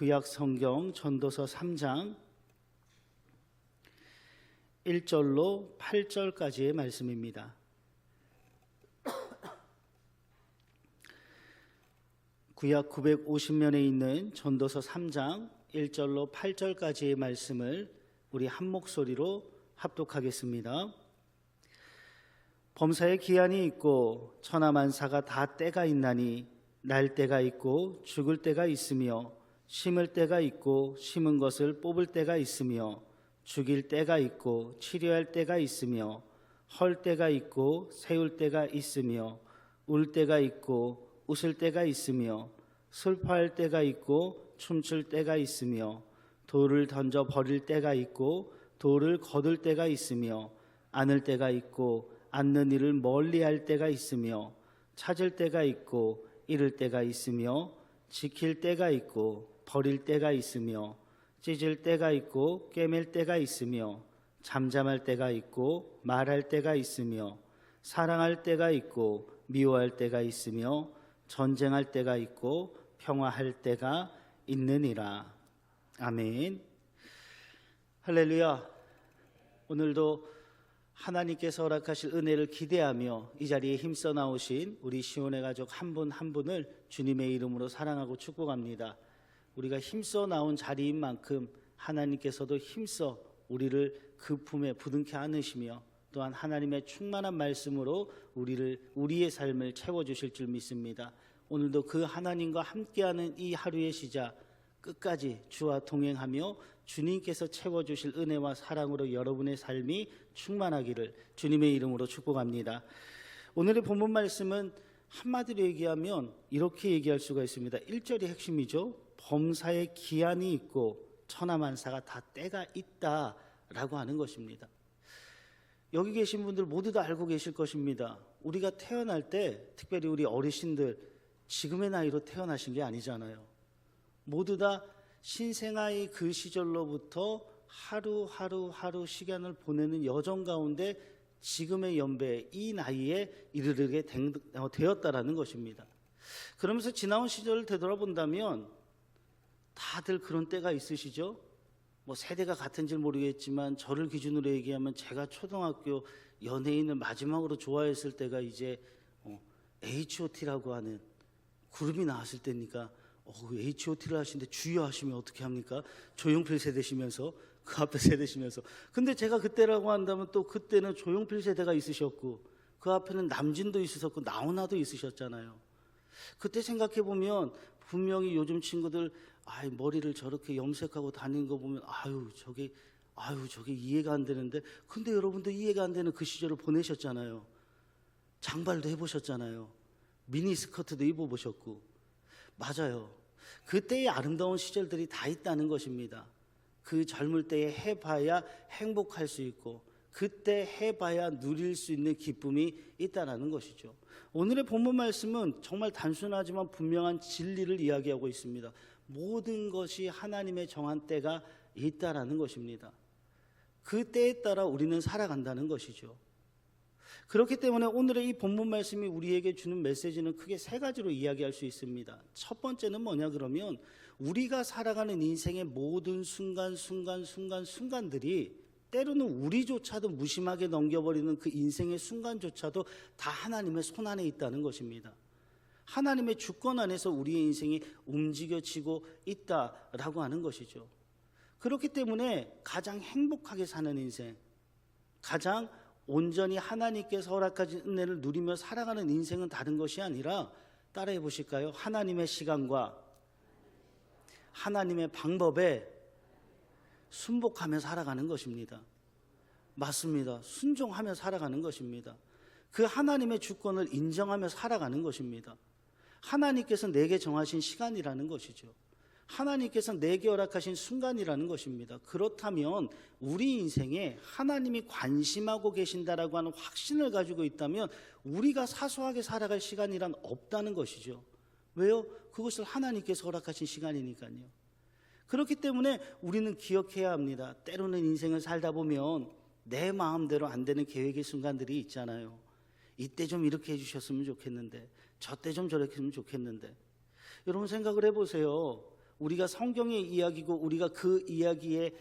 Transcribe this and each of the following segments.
구약 성경 전도서 3장 1절로 8절까지의 말씀입니다. 구약 950면에 있는 전도서 3장 1절로 8절까지의 말씀을 우리 한 목소리로 합독하겠습니다. 범사에 기한이 있고 천하만사가 다 때가 있나니 날 때가 있고 죽을 때가 있으며 심을 때가 있고 심은 것을 뽑을 때가 있으며 죽일 때가 있고 치료할 때가 있으며 헐 때가 있고 세울 때가 있으며 울 때가 있고 웃을 때가 있으며 슬퍼할 때가 있고 춤출 때가 있으며 돌을 던져 버릴 때가 있고 돌을 거둘 때가 있으며 안을 때가 있고 앉는 일을 멀리 할 때가 있으며 찾을 때가 있고 잃을 때가 있으며 지킬 때가 있고 버릴 때가 있으며 찢을 때가 있고 꿰맬 때가 있으며 잠잠할 때가 있고 말할 때가 있으며 사랑할 때가 있고 미워할 때가 있으며 전쟁할 때가 있고 평화할 때가 있느니라. 아멘. 할렐루야. 오늘도 하나님께서 허락하실 은혜를 기대하며 이 자리에 힘써 나오신 우리 시온의 가족 한 분한 분을 주님의 이름으로 사랑하고 축복합니다. 우리가 힘써 나온 자리인 만큼 하나님께서도 힘써 우리를 그 품에 부둥켜 안으시며 또한 하나님의 충만한 말씀으로 우리를 우리의 삶을 채워 주실 줄 믿습니다. 오늘도 그 하나님과 함께하는 이 하루의 시작 끝까지 주와 동행하며 주님께서 채워 주실 은혜와 사랑으로 여러분의 삶이 충만하기를 주님의 이름으로 축복합니다. 오늘의 본문 말씀은 한마디로 얘기하면 이렇게 얘기할 수가 있습니다. 1절이 핵심이죠. 범사에 기한이 있고 천하만사가 다 때가 있다라고 하는 것입니다. 여기 계신 분들 모두 다 알고 계실 것입니다. 우리가 태어날 때 특별히 우리 어르신들 지금의 나이로 태어나신 게 아니잖아요. 모두 다 신생아의 그 시절로부터 하루하루 하루 시간을 보내는 여정 가운데 지금의 연배 이 나이에 이르게 된- 어, 되었다라는 것입니다. 그러면서 지나온 시절을 되돌아본다면 다들 그런 때가 있으시죠? 뭐 세대가 같은지 모르겠지만 저를 기준으로 얘기하면 제가 초등학교 연예인을 마지막으로 좋아했을 때가 이제 어, H.O.T라고 하는 그룹이 나왔을 때니까 어, H.O.T를 하시는데 주여 하시면 어떻게 합니까? 조용필 세대시면서 그 앞에 세대시면서 근데 제가 그때라고 한다면 또 그때는 조용필 세대가 있으셨고 그 앞에는 남진도 있으셨고 나훈아도 있으셨잖아요. 그때 생각해 보면 분명히 요즘 친구들 아이 머리를 저렇게 염색하고 다니는 거 보면 아유 저게 아유 저게 이해가 안 되는데 근데 여러분도 이해가 안 되는 그 시절을 보내셨잖아요. 장발도 해보셨잖아요. 미니 스커트도 입어보셨고 맞아요. 그때의 아름다운 시절들이 다 있다는 것입니다. 그 젊을 때에 해봐야 행복할 수 있고 그때 해봐야 누릴 수 있는 기쁨이 있다라는 것이죠. 오늘의 본문 말씀은 정말 단순하지만 분명한 진리를 이야기하고 있습니다. 모든 것이 하나님의 정한 때가 있다라는 것입니다. 그 때에 따라 우리는 살아간다는 것이죠. 그렇기 때문에 오늘의 이 본문 말씀이 우리에게 주는 메시지는 크게 세 가지로 이야기할 수 있습니다. 첫 번째는 뭐냐 그러면 우리가 살아가는 인생의 모든 순간 순간 순간 순간들이 때로는 우리조차도 무심하게 넘겨버리는 그 인생의 순간조차도 다 하나님의 손 안에 있다는 것입니다. 하나님의 주권 안에서 우리의 인생이 움직여지고 있다라고 하는 것이죠. 그렇기 때문에 가장 행복하게 사는 인생, 가장 온전히 하나님께서 허락하신 은혜를 누리며 살아가는 인생은 다른 것이 아니라 따라해 보실까요? 하나님의 시간과 하나님의 방법에 순복하며 살아가는 것입니다. 맞습니다. 순종하며 살아가는 것입니다. 그 하나님의 주권을 인정하며 살아가는 것입니다. 하나님께서 내게 정하신 시간이라는 것이죠. 하나님께서 내게 허락하신 순간이라는 것입니다. 그렇다면 우리 인생에 하나님이 관심하고 계신다라고 하는 확신을 가지고 있다면 우리가 사소하게 살아갈 시간이란 없다는 것이죠. 왜요? 그것을 하나님께서 허락하신 시간이니까요. 그렇기 때문에 우리는 기억해야 합니다. 때로는 인생을 살다 보면 내 마음대로 안 되는 계획의 순간들이 있잖아요. 이때 좀 이렇게 해주셨으면 좋겠는데, 저 때 좀 저렇게 했으면 좋겠는데. 여러분 생각을 해보세요. 우리가 성경의 이야기고 우리가 그 이야기에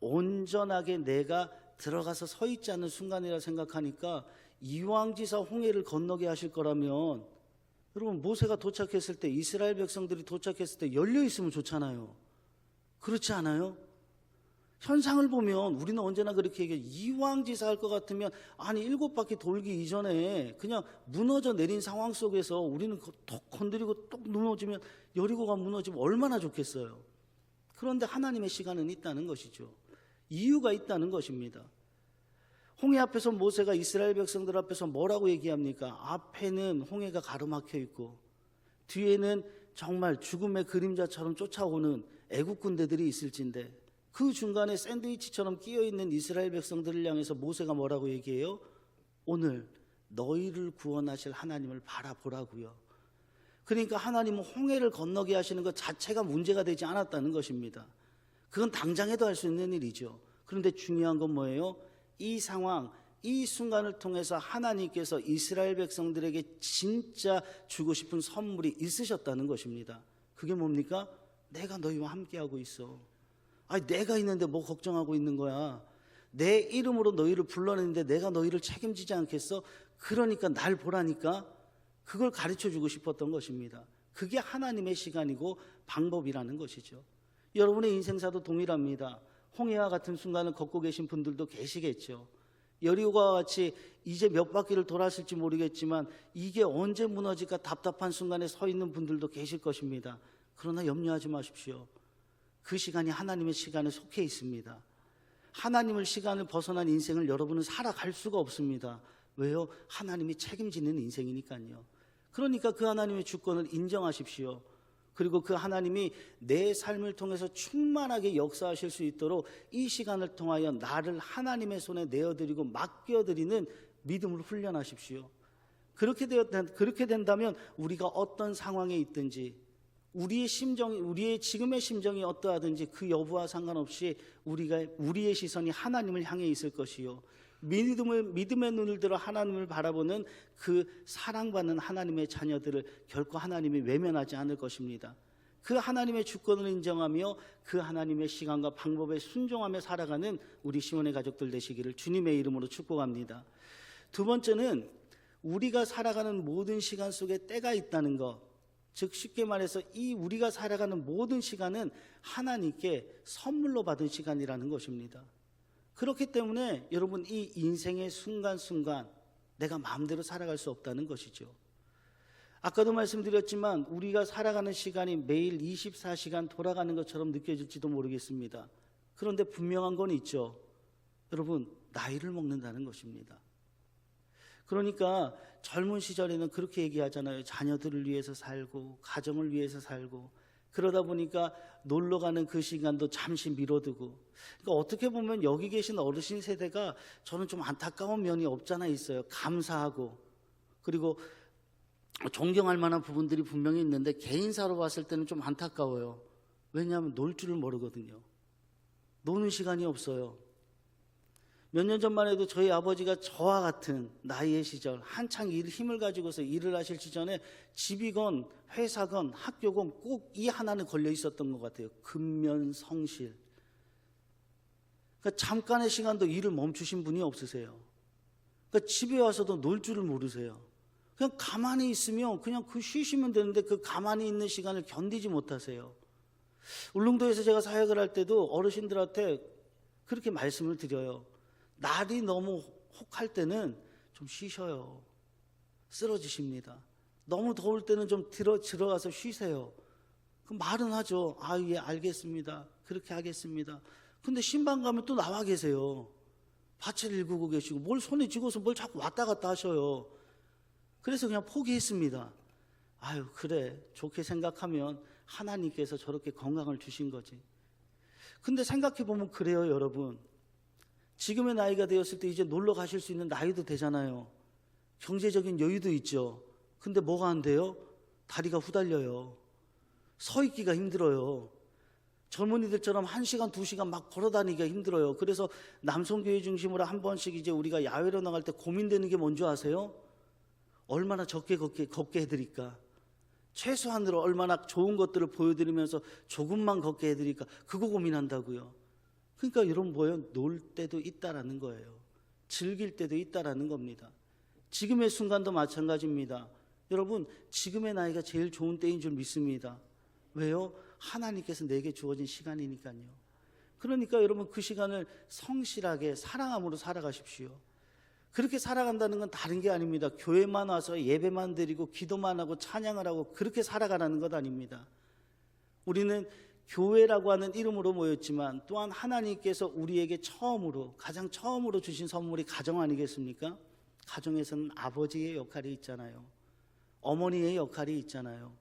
온전하게 내가 들어가서 서 있지 않는 순간이라 생각하니까 이왕지사 홍해를 건너게 하실 거라면 여러분 모세가 도착했을 때 이스라엘 백성들이 도착했을 때 열려 있으면 좋잖아요. 그렇지 않아요? 현상을 보면 우리는 언제나 그렇게 얘기해 이왕지사 할 것 같으면 아니 일곱 바퀴 돌기 이전에 그냥 무너져 내린 상황 속에서 우리는 톡 건드리고 똑 무너지면 여리고가 무너지면 얼마나 좋겠어요. 그런데 하나님의 시간은 있다는 것이죠. 이유가 있다는 것입니다. 홍해 앞에서 모세가 이스라엘 백성들 앞에서 뭐라고 얘기합니까? 앞에는 홍해가 가로막혀 있고 뒤에는 정말 죽음의 그림자처럼 쫓아오는 애국 군대들이 있을진데 그 중간에 샌드위치처럼 끼어 있는 이스라엘 백성들을 향해서 모세가 뭐라고 얘기해요? 오늘 너희를 구원하실 하나님을 바라보라고요. 그러니까 하나님은 홍해를 건너게 하시는 것 자체가 문제가 되지 않았다는 것입니다. 그건 당장에도 할 수 있는 일이죠. 그런데 중요한 건 뭐예요? 이 상황, 이 순간을 통해서 하나님께서 이스라엘 백성들에게 진짜 주고 싶은 선물이 있으셨다는 것입니다. 그게 뭡니까? 내가 너희와 함께하고 있어. 아니, 내가 있는데 뭐 걱정하고 있는 거야. 내 이름으로 너희를 불러냈는데 내가 너희를 책임지지 않겠어? 그러니까 날 보라니까 그걸 가르쳐 주고 싶었던 것입니다. 그게 하나님의 시간이고 방법이라는 것이죠. 여러분의 인생사도 동일합니다. 홍해와 같은 순간을 걷고 계신 분들도 계시겠죠. 여리고와 같이 이제 몇 바퀴를 돌았을지 모르겠지만 이게 언제 무너질까 답답한 순간에 서 있는 분들도 계실 것입니다. 그러나 염려하지 마십시오. 그 시간이 하나님의 시간에 속해 있습니다. 하나님을 시간을 벗어난 인생을 여러분은 살아갈 수가 없습니다. 왜요? 하나님이 책임지는 인생이니까요. 그러니까 그 하나님의 주권을 인정하십시오. 그리고 그 하나님이 내 삶을 통해서 충만하게 역사하실 수 있도록 이 시간을 통하여 나를 하나님의 손에 내어드리고 맡겨드리는 믿음을 훈련하십시오. 그렇게 되었 그렇게 된다면 우리가 어떤 상황에 있든지 우리의 심정이 우리의 지금의 심정이 어떠하든지 그 여부와 상관없이 우리가 우리의 시선이 하나님을 향해 있을 것이요. 믿음을 믿음의 눈을 들어 하나님을 바라보는 그 사랑받는 하나님의 자녀들을 결코 하나님이 외면하지 않을 것입니다. 그 하나님의 주권을 인정하며 그 하나님의 시간과 방법에 순종하며 살아가는 우리 시원의 가족들 되시기를 주님의 이름으로 축복합니다. 두 번째는 우리가 살아가는 모든 시간 속에 때가 있다는 것. 즉 쉽게 말해서 이 우리가 살아가는 모든 시간은 하나님께 선물로 받은 시간이라는 것입니다. 그렇기 때문에 여러분 이 인생의 순간순간 내가 마음대로 살아갈 수 없다는 것이죠. 아까도 말씀드렸지만 우리가 살아가는 시간이 매일 24시간 돌아가는 것처럼 느껴질지도 모르겠습니다. 그런데 분명한 건 있죠. 여러분, 나이를 먹는다는 것입니다. 그러니까 젊은 시절에는 그렇게 얘기하잖아요. 자녀들을 위해서 살고, 가정을 위해서 살고, 그러다 보니까 놀러 가는 그 시간도 잠시 미뤄두고. 그러니까 어떻게 보면 여기 계신 어르신 세대가 저는 좀 안타까운 면이 없잖아 있어요. 감사하고. 그리고 존경할 만한 부분들이 분명히 있는데 개인사로 봤을 때는 좀 안타까워요. 왜냐하면 놀 줄을 모르거든요. 노는 시간이 없어요. 몇 년 전만 해도 저희 아버지가 저와 같은 나이의 시절 한창 일 힘을 가지고서 일을 하실 시절에 집이건 회사건 학교건 꼭 이 하나는 걸려 있었던 것 같아요. 근면 성실. 그러니까 잠깐의 시간도 일을 멈추신 분이 없으세요. 그러니까 집에 와서도 놀 줄을 모르세요. 그냥 가만히 있으면 그냥 그 쉬시면 되는데 그 가만히 있는 시간을 견디지 못하세요. 울릉도에서 제가 사역을 할 때도 어르신들한테 그렇게 말씀을 드려요. 날이 너무 혹할 때는 좀 쉬셔요. 쓰러지십니다. 너무 더울 때는 좀 들어, 들어가서 쉬세요. 그 말은 하죠. 아, 예, 알겠습니다. 그렇게 하겠습니다. 근데 신방 가면 또 나와 계세요. 밭을 일구고 계시고, 뭘 손에 쥐고서 뭘 자꾸 왔다 갔다 하셔요. 그래서 그냥 포기했습니다. 아유, 그래. 좋게 생각하면 하나님께서 저렇게 건강을 주신 거지. 근데 생각해 보면 그래요, 여러분. 지금의 나이가 되었을 때 이제 놀러 가실 수 있는 나이도 되잖아요. 경제적인 여유도 있죠. 근데 뭐가 안 돼요? 다리가 후달려요. 서 있기가 힘들어요. 젊은이들처럼 한 시간, 두 시간 막 걸어 다니기가 힘들어요. 그래서 남성교회 중심으로 한 번씩 이제 우리가 야외로 나갈 때 고민되는 게 뭔지 아세요? 얼마나 적게 걷게, 걷게 해드릴까? 최소한으로 얼마나 좋은 것들을 보여드리면서 조금만 걷게 해드릴까 그거 고민한다고요. 그러니까 여러분 뭐예요? 놀 때도 있다라는 거예요. 즐길 때도 있다라는 겁니다. 지금의 순간도 마찬가지입니다. 여러분 지금의 나이가 제일 좋은 때인 줄 믿습니다. 왜요? 하나님께서 내게 주어진 시간이니까요. 그러니까 여러분 그 시간을 성실하게 사랑함으로 살아가십시오. 그렇게 살아간다는 건 다른 게 아닙니다. 교회만 와서 예배만 드리고 기도만 하고 찬양을 하고 그렇게 살아가라는 것 아닙니다. 우리는 교회라고 하는 이름으로 모였지만 또한 하나님께서 우리에게 처음으로 가장 처음으로 주신 선물이 가정 아니겠습니까? 가정에서는 아버지의 역할이 있잖아요. 어머니의 역할이 있잖아요.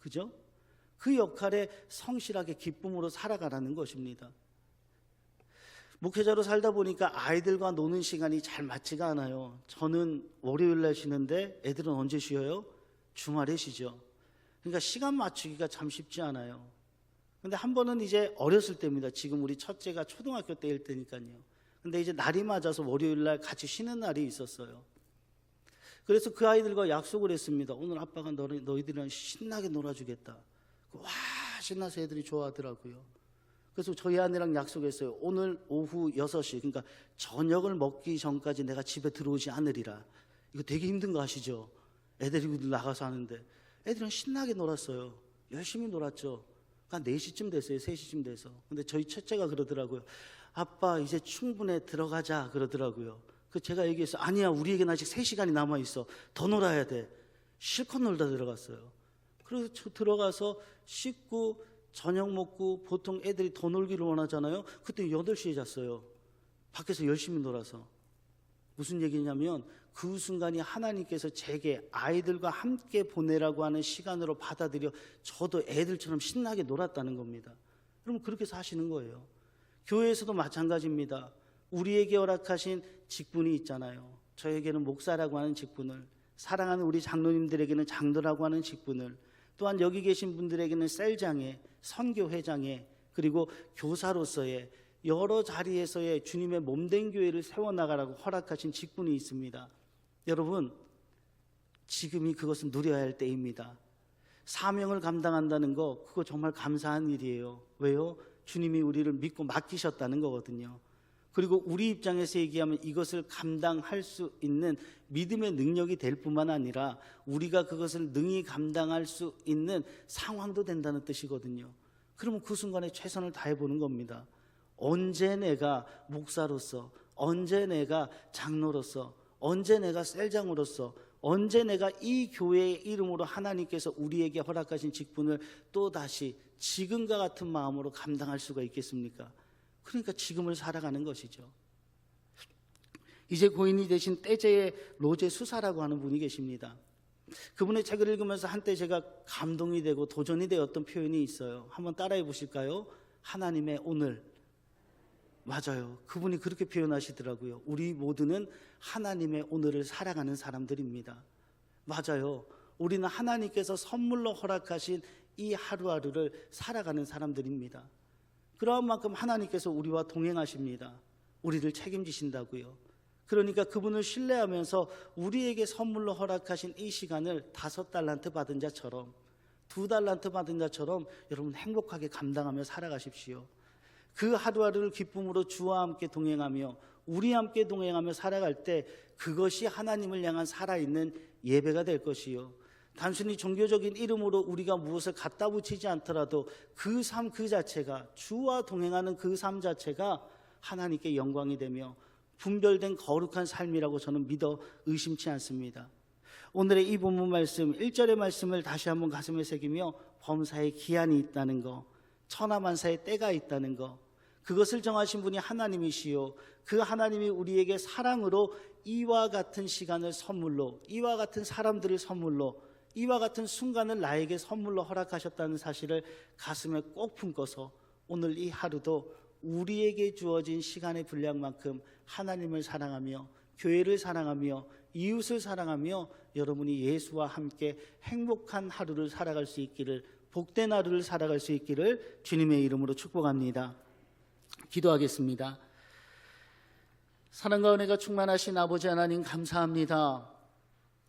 그죠? 그 역할에 성실하게 기쁨으로 살아가라는 것입니다. 목회자로 살다 보니까 아이들과 노는 시간이 잘 맞지가 않아요. 저는 월요일 날 쉬는데 애들은 언제 쉬어요? 주말에 쉬죠. 그러니까 시간 맞추기가 참 쉽지 않아요. 근데 한 번은 이제 어렸을 때입니다. 지금 우리 첫째가 초등학교 때일 때니까요. 근데 이제 날이 맞아서 월요일 날 같이 쉬는 날이 있었어요. 그래서 그 아이들과 약속을 했습니다. 오늘 아빠가 너희, 너희들이랑 신나게 놀아주겠다. 와, 신나서 애들이 좋아하더라고요. 그래서 저희 아내랑 약속했어요. 오늘 오후 6시, 그러니까 저녁을 먹기 전까지 내가 집에 들어오지 않으리라. 이거 되게 힘든 거 아시죠? 애들이 나가서 하는데. 애들은 신나게 놀았어요. 열심히 놀았죠. 한 4시쯤 됐어요. 3시쯤 돼서. 근데 저희 첫째가 그러더라고요. 아빠, 이제 충분해 들어가자. 그러더라고요. 그 제가 얘기해서 아니야, 우리에게는 아직 3시간이 남아 있어. 더 놀아야 돼. 실컷 놀다 들어갔어요. 그래서 저 들어가서 씻고 저녁 먹고 보통 애들이 더 놀기를 원하잖아요. 그때 8시에 잤어요. 밖에서 열심히 놀아서. 무슨 얘기냐면 그 순간이 하나님께서 제게 아이들과 함께 보내라고 하는 시간으로 받아들여 저도 애들처럼 신나게 놀았다는 겁니다. 그럼 그렇게 사시는 거예요. 교회에서도 마찬가지입니다. 우리에게 허락하신 직분이 있잖아요. 저에게는 목사라고 하는 직분을, 사랑하는 우리 장로님들에게는 장도라고 하는 직분을, 또한 여기 계신 분들에게는 셀장에, 선교회장에, 그리고 교사로서의 여러 자리에서의 주님의 몸된 교회를 세워나가라고 허락하신 직분이 있습니다. 여러분, 지금이 그것을 누려야 할 때입니다. 사명을 감당한다는 거, 그거 정말 감사한 일이에요. 왜요? 주님이 우리를 믿고 맡기셨다는 거거든요. 그리고 우리 입장에서 얘기하면 이것을 감당할 수 있는 믿음의 능력이 될 뿐만 아니라 우리가 그것을 능히 감당할 수 있는 상황도 된다는 뜻이거든요. 그러면 그 순간에 최선을 다해 보는 겁니다. 언제 내가 목사로서, 언제 내가 장로로서, 언제 내가 셀장으로서, 언제 내가 이 교회의 이름으로 하나님께서 우리에게 허락하신 직분을 또 다시 지금과 같은 마음으로 감당할 수가 있겠습니까? 그러니까 지금을 살아가는 것이죠. 이제 고인이 되신 떼제의 로제 수사라고 하는 분이 계십니다. 그분의 책을 읽으면서 한때 제가 감동이 되고 도전이 되었던 표현이 있어요. 한번 따라해 보실까요? 하나님의 오늘. 맞아요. 그분이 그렇게 표현하시더라고요. 우리 모두는 하나님의 오늘을 살아가는 사람들입니다. 맞아요. 우리는 하나님께서 선물로 허락하신 이 하루하루를 살아가는 사람들입니다. 그러한 만큼 하나님께서 우리와 동행하십니다. 우리를 책임지신다고요. 그러니까 그분을 신뢰하면서 우리에게 선물로 허락하신 이 시간을 다섯 달란트 받은 자처럼 두 달란트 받은 자처럼 여러분 행복하게 감당하며 살아가십시오. 그 하루하루를 기쁨으로 주와 함께 동행하며 우리 함께 동행하며 살아갈 때 그것이 하나님을 향한 살아있는 예배가 될 것이요. 단순히 종교적인 이름으로 우리가 무엇을 갖다 붙이지 않더라도 그 삶 그 자체가 주와 동행하는 그 삶 자체가 하나님께 영광이 되며 분별된 거룩한 삶이라고 저는 믿어 의심치 않습니다. 오늘의 이 본문 말씀 1절의 말씀을 다시 한번 가슴에 새기며 범사에 기한이 있다는 거, 천하만사에 때가 있다는 거, 그것을 정하신 분이 하나님이시요. 그 하나님이 우리에게 사랑으로 이와 같은 시간을 선물로, 이와 같은 사람들을 선물로, 이와 같은 순간을 나에게 선물로 허락하셨다는 사실을 가슴에 꼭 품고서 오늘 이 하루도 우리에게 주어진 시간의 분량만큼 하나님을 사랑하며 교회를 사랑하며 이웃을 사랑하며 여러분이 예수와 함께 행복한 하루를 살아갈 수 있기를 복된 하루를 살아갈 수 있기를 주님의 이름으로 축복합니다. 기도하겠습니다. 사랑과 은혜가 충만하신 아버지 하나님 감사합니다.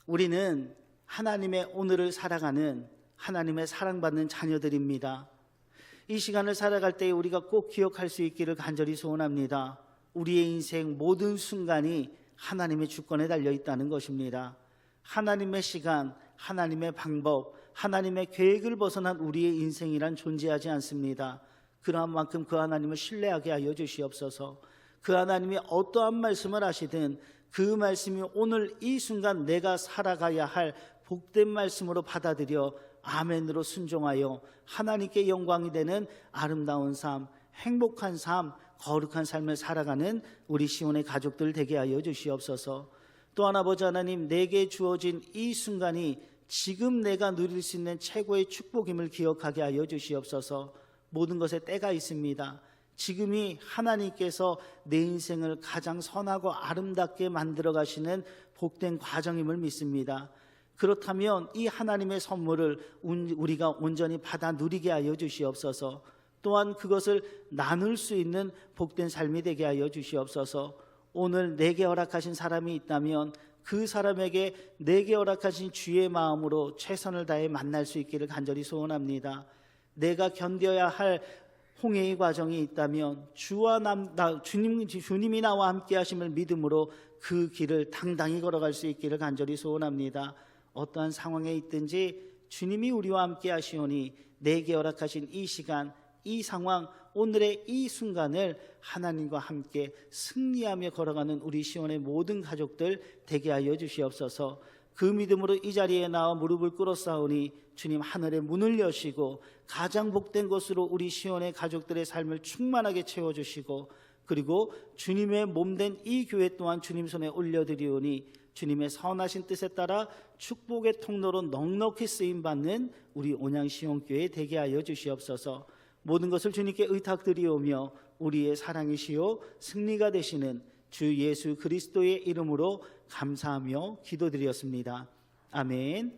우리는 하나님의 오늘을 살아가는 하나님의 사랑받는 자녀들입니다. 이 시간을 살아갈 때 우리가 꼭 기억할 수 있기를 간절히 소원합니다. 우리의 인생 모든 순간이 하나님의 주권에 달려 있다는 것입니다. 하나님의 시간, 하나님의 방법, 하나님의 계획을 벗어난 우리의 인생이란 존재하지 않습니다. 그러한 만큼 그 하나님을 신뢰하게 하여 주시옵소서. 그 하나님이 어떠한 말씀을 하시든 그 말씀이 오늘 이 순간 내가 살아가야 할 복된 말씀으로 받아들여 아멘으로 순종하여 하나님께 영광이 되는 아름다운 삶, 행복한 삶, 거룩한 삶을 살아가는 우리 시온의 가족들 되게 하여 주시옵소서. 또 하나 아버지 하나님 내게 주어진 이 순간이 지금 내가 누릴 수 있는 최고의 축복임을 기억하게 하여 주시옵소서. 모든 것에 때가 있습니다. 지금이 하나님께서 내 인생을 가장 선하고 아름답게 만들어 가시는 복된 과정임을 믿습니다. 그렇다면 이 하나님의 선물을 운- 우리가 온전히 받아 누리게 하여 주시옵소서. 또한 그것을 나눌 수 있는 복된 삶이 되게 하여 주시옵소서. 오늘 내게 허락하신 사람이 있다면 그 사람에게 내게 허락하신 주의 마음으로 최선을 다해 만날 수 있기를 간절히 소원합니다. 내가 견뎌야 할 홍해의 과정이 있다면 주와 남, 나, 주님, 주님이 나와 함께 하심을 믿음으로 그 길을 당당히 걸어갈 수 있기를 간절히 소원합니다. 어떠한 상황에 있든지 주님이 우리와 함께 하시오니 내게 허락하신 이 시간, 이 상황, 오늘의 이 순간을 하나님과 함께 승리하며 걸어가는 우리 시온의 모든 가족들 되게 하여 주시옵소서. 그 믿음으로 이 자리에 나와 무릎을 꿇어 싸우니 주님 하늘의 문을 여시고 가장 복된 것으로 우리 시온의 가족들의 삶을 충만하게 채워주시고 그리고 주님의 몸된 이 교회 또한 주님 손에 올려드리오니 주님의 선하신 뜻에 따라 축복의 통로로 넉넉히 쓰임 받는 우리 온양 시온교회 되게 하여 주시옵소서. 모든 것을 주님께 의탁드리오며 우리의 사랑이시요 승리가 되시는 주 예수 그리스도의 이름으로 감사하며 기도드렸습니다. 아멘.